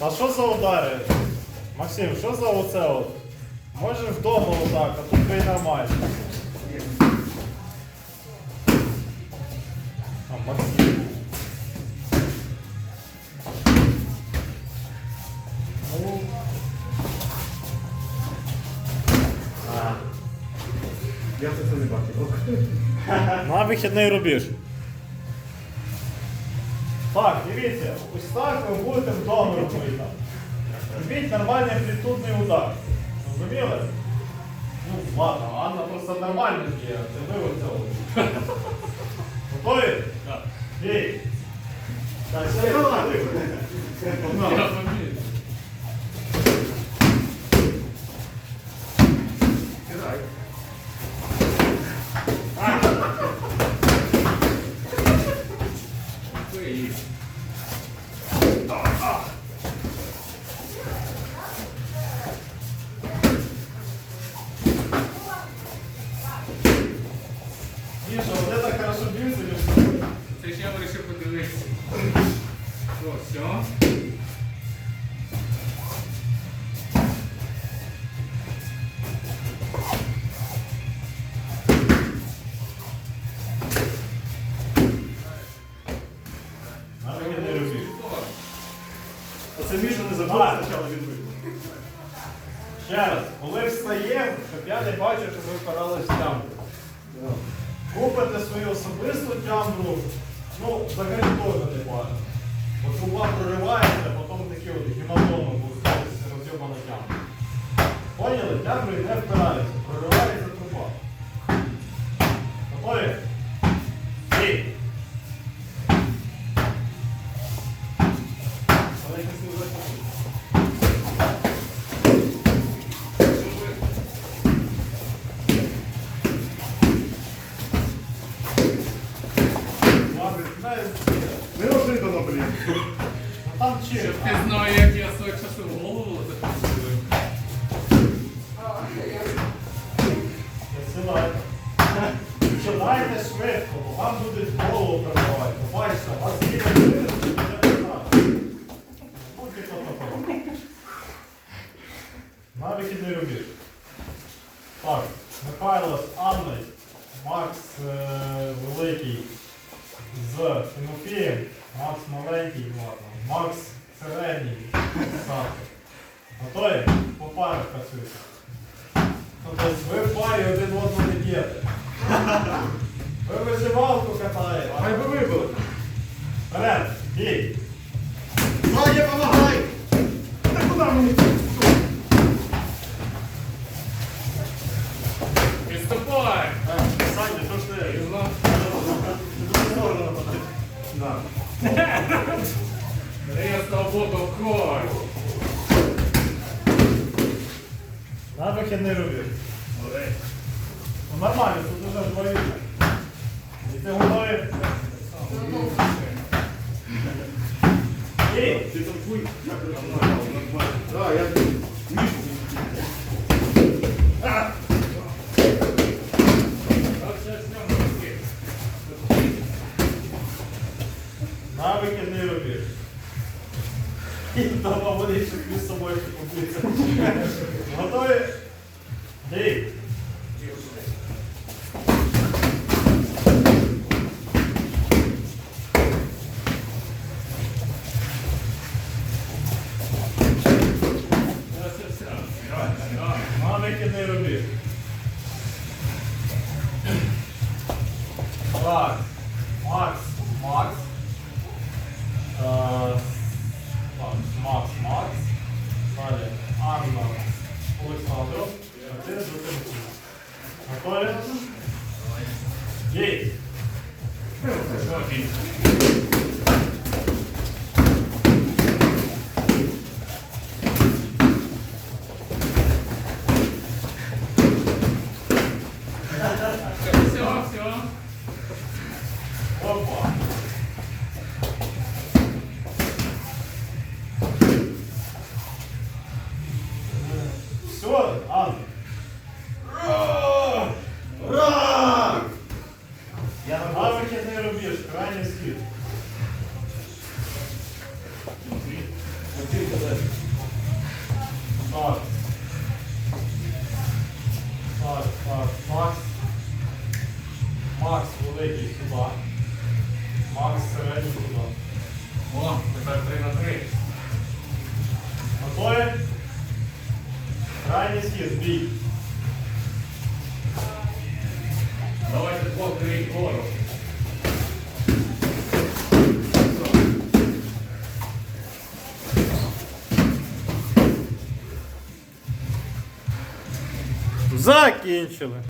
А що за удари? Максим, що за оце от? Може вдома отак, а тут і нормально. А, Максим. Я це не бачив. На вихідний рубіж. Так, дивіться, ось так ви будете вдома робити. Робіть нормальний амплітудний удар. Розуміли? Ну, ладно, Анна просто нормально є, це ви оцього. Готові? Так. Бій. Так, все, Кидай. Міша, вони так хорошо б'ються, між. Це ж я вирішив подивитися. О, все. На вихідний рубіж. Оце Міша не забув, спочатку він вийшов. Ще раз, коли встаємо, щоб я не бачив, що ви впирались в тямбру. Купите свою особисту тямбру, ну, взагалі теж не бачите. Бо труба проривається, потім такі от гематоми будуть розйобана тямбра. Поняли? Тямбри не впираються, Неожиданно, блін. Там чим? Щоб ти знав, як я свого часу в голову запустив. Посилай. Читайте швидко, бо вам будуть голову перебувати. Побачите, у вас є людина, що. Будьте. Так, Михайло з Анною, Макс е, Великий з Тимофієм, Макс маленький, ладно, Макс середній, Саша. Готові? По парах працюйте. Тобто ви в парі один одного не б'єте. Ви виживалку катаєте. Хай би вибили. Вперед, бій. Саня, помагай! Та куди мені? Приступай! Саня, що ж ти? Пізно. Да. Рез того боку кор. На вихідний рубіж. Ну нормально, тут уже двоє. І ти готові? Бій. Ти ти? Да, я Мішу. На вихідний рубіж. І там вони між собою побуться. Готові? Є. Все, Макс. Макс великий сюди. Макс середній сюди. О, тепер 3 на 3. Готові? Крайній схід, бій. Закінчили.